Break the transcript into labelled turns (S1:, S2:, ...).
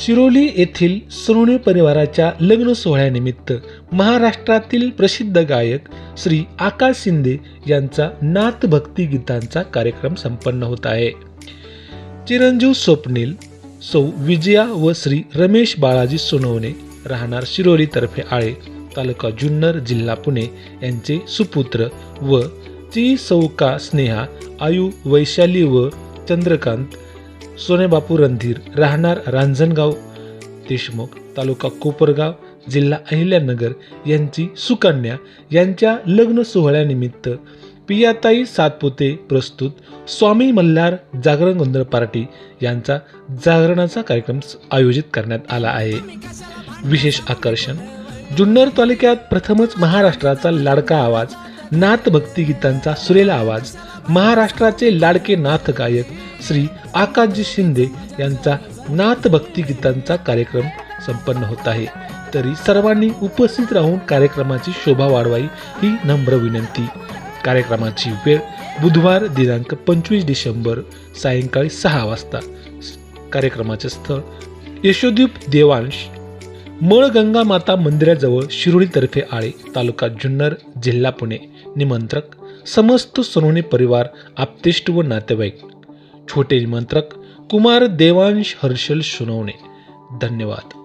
S1: शिरोली येथील सोनवणे परिवाराच्या लग्न सोहळ्यानिमित्त महाराष्ट्रातील प्रसिद्ध गायक श्री आकाश शिंदे यांचा नाथ भक्ती गीतांचा कार्यक्रम संपन्न होत आहे. चिरंजीव स्वप्नील सौ विजया व श्री रमेश बाळाजी सोनवणे राहणार शिरोली तर्फे आळे तालुका जुन्नर जिल्हा पुणे यांचे सुपुत्र व ची सौका स्नेहा आयु वैशाली व चंद्रकांत सोनेबापू रणधीर राहणार रांजणगाव देशमुख तालुका कोपरगाव जिल्हा अहिल्यानगर यांची सुकन्या यांच्या लग्न सोहळ्यानिमित्त पियाताई सातपुते प्रस्तुत स्वामी मल्हार जागरण गोंधळ पार्टी यांचा जागरणाचा कार्यक्रम आयोजित करण्यात आला आहे. विशेष आकर्षण जुन्नर तालुक्यात प्रथमच महाराष्ट्राचा लाडका आवाज नाथ भक्ती गीतांचा सुरेला आवाज महाराष्ट्राचे लाडके नाथ गायक श्री आकाशजी शिंदे यांचा नाथ भक्ती गीतांचा कार्यक्रम संपन्न होत आहे. तरी सर्वांनी उपस्थित राहून कार्यक्रमाची शोभा वाढवावी ही नम्र विनंती. कार्यक्रमाची वेळ बुधवार दिनांक पंचवीस डिसेंबर सायंकाळी सहा वाजता. कार्यक्रमाचे स्थळ यशोदीप देवांश मळगंगा माता मंदिराजवळ शिरोळीतर्फे आळे तालुका जुन्नर जिल्हा पुणे. निमंत्रक समस्त सोनोने परिवार आप्तेष्ट व नातेवाईक छोटे निमंत्रक कुमार देवांश हर्षल सुनवणे. धन्यवाद.